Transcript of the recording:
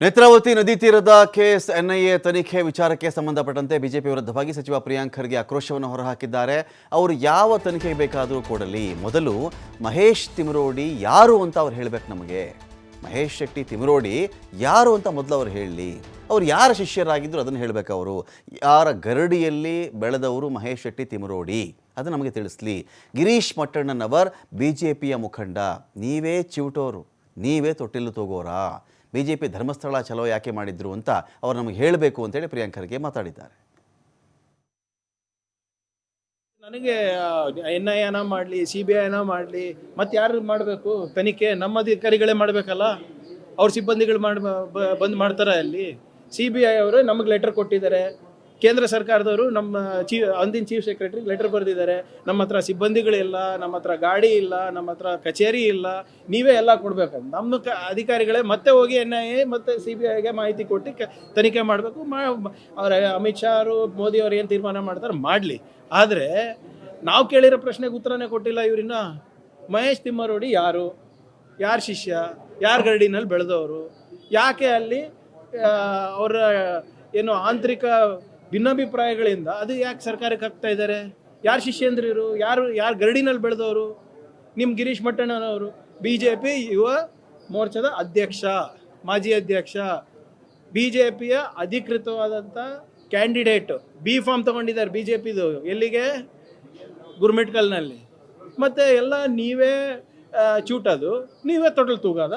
ನೇತ್ರಾವತಿ ನದಿ ತೀರದ case NIA ತನಿಖೆ ವಿಚಾರಕ್ಕೆ ಸಂಬಂಧಪಟ್ಟಂತೆ ಬಿಜೆಪಿ ವಿರುದ್ಧವಾಗಿ ಸಚಿವ ಪ್ರಿಯಾಂಕ್ ಖರ್ಗೆ ಆಕ್ರೋಶವನ್ನು ಹೊರಹಾಕಿದ್ದಾರೆ. ಅವರು ಯಾವ ತನಿಖೆಗೆ ಬೇಕಾದರೂ ಕೊಡಲಿ. ಮೊದಲು ಮಹೇಶ್ ತಿಮರೋಡಿ ಯಾರು ಅಂತ ಅವ್ರು ಹೇಳಬೇಕು ನಮಗೆ. ಮಹೇಶ್ ಶೆಟ್ಟಿ ತಿಮರೋಡಿ ಯಾರು ಅಂತ ಮೊದಲು ಅವ್ರು ಹೇಳಲಿ ಅವ್ರು ಯಾರ ಶಿಷ್ಯರಾಗಿದ್ದರು ಅದನ್ನು ಹೇಳಬೇಕು ಅವರು. ಯಾರ ಗರಡಿಯಲ್ಲಿ ಬೆಳೆದವರು ಮಹೇಶ್ ಶೆಟ್ಟಿ ತಿಮರೋಡಿ. ಅದು ನಮಗೆ ತಿಳಿಸ್ಲಿ. ಗಿರೀಶ್ ಮಟ್ಟಣ್ಣನವರ್ ಬಿ ಜೆ ಪಿಯ ಮುಖಂಡ. ನೀವೇ ಚಿವುಟೋರು. ನೀವೇ ತೊಟ್ಟಿಲು ತೂಗೋರಾ. ಬಿ ಜೆ ಪಿ ಧರ್ಮಸ್ಥಳ ಚಲೋ ಯಾಕೆ ಮಾಡಿದ್ರು ಅಂತ ಅವರು ನಮಗೆ ಹೇಳಬೇಕು ಅಂತೇಳಿ ಪ್ರಿಯಾಂಕ್ ಖರ್ಗೆ ಮಾತಾಡಿದ್ದಾರೆ. ನನಗೆ ಎನ್ ಐ ಎನ ಮಾಡಲಿ, ಸಿ ಬಿ ಐನ ಮಾಡಲಿ ಮತ್ತೆ ಯಾರು ಮಾಡಬೇಕು? ತನಿಖೆ ನಮ್ಮ ಅಧಿಕಾರಿಗಳೇ ಮಾಡಬೇಕಲ್ಲ? ಅವ್ರ ಸಿಬ್ಬಂದಿಗಳು ಮಾಡಿ ಬಂದು ಮಾಡ್ತಾರೆ ಅಲ್ಲಿ. ಸಿ ಬಿ ಐ ಅವರು ನಮಗೆ ಲೆಟರ್ ಕೊಟ್ಟಿದ್ದಾರೆ. ಕೇಂದ್ರ ಸರ್ಕಾರದವರು ನಮ್ಮ ಚೀ ಅಂದಿನ ಚೀಫ್ ಸೆಕ್ರೆಟರಿ ಲೆಟರ್ ಬರೆದಿದ್ದಾರೆ. ನಮ್ಮ ಹತ್ರ ಸಿಬ್ಬಂದಿಗಳಿಲ್ಲ ನಮ್ಮ ಹತ್ರ ಗಾಡಿ ಇಲ್ಲ, ನಮ್ಮ ಹತ್ರ ಕಚೇರಿ ಇಲ್ಲ. ನೀವೇ ಎಲ್ಲ ಕೊಡ್ಬೇಕು. ನಮ್ಮ ಕ, ಅಧಿಕಾರಿಗಳೇ ಮತ್ತೆ ಹೋಗಿ ಎನ್ ಐ ಎ ಮತ್ತು ಸಿ ಬಿ ಐಗೆ ಮಾಹಿತಿ ಕೊಟ್ಟು ಕ- ತನಿಖೆ ಮಾಡಬೇಕು. ಮಾ, ಅವರ ಅಮಿತ್ ಶಾ ಅವರು, ಮೋದಿ ಅವರು ಏನು ತೀರ್ಮಾನ ಮಾಡ್ತಾರೆ ಮಾಡಲಿ. ಆದರೆ ನಾವು ಕೇಳಿರೋ ಪ್ರಶ್ನೆಗೆ ಉತ್ತರನೇ ಕೊಟ್ಟಿಲ್ಲ ಇವರಿನ್ನ. ಮಹೇಶ್ ತಿಮ್ಮರೋಡಿ ಯಾರು? ಯಾರ ಶಿಷ್ಯ? ಯಾರ ಗರಡಿನಲ್ಲಿ ಬೆಳೆದವರು? ಯಾಕೆ ಅಲ್ಲಿ ಅವರ, ಏನು ಆಂತರಿಕ ಭಿನ್ನಾಭಿಪ್ರಾಯಗಳಿಂದ ಅದು ಯಾಕೆ ಸರ್ಕಾರಕ್ಕೆ ಹಾಕ್ತಾ ಇದ್ದಾರೆ? ಯಾರು ಶಿಷ್ಯೇಂದ್ರಿಯರು? ಯಾರು ಯಾರು ಗರಡಿನಲ್ಲಿ ಬೆಳೆದವರು? ನಿಮ್ಮ ಗಿರೀಶ್ ಮಟ್ಟಣ್ಣನವರು ಬಿ ಜೆ ಪಿ ಯುವ ಮೋರ್ಚಾದ ಅಧ್ಯಕ್ಷ, ಮಾಜಿ ಅಧ್ಯಕ್ಷ. ಬಿ ಜೆ ಪಿಯ ಅಧಿಕೃತವಾದಂಥ ಕ್ಯಾಂಡಿಡೇಟ್ ಬಿ ಫಾರ್ಮ್ ತಗೊಂಡಿದ್ದಾರೆ ಬಿ ಜೆ ಪಿದು ಎಲ್ಲಿಗೆ? ಗುರ್ಮಿಟ್ಕಲ್ನಲ್ಲಿ. ಮತ್ತು ಎಲ್ಲ ನೀವೇ ಚೂಟದು. ನೀವೇ ತೊಟ್ಟಲು ತೂಗೋದ.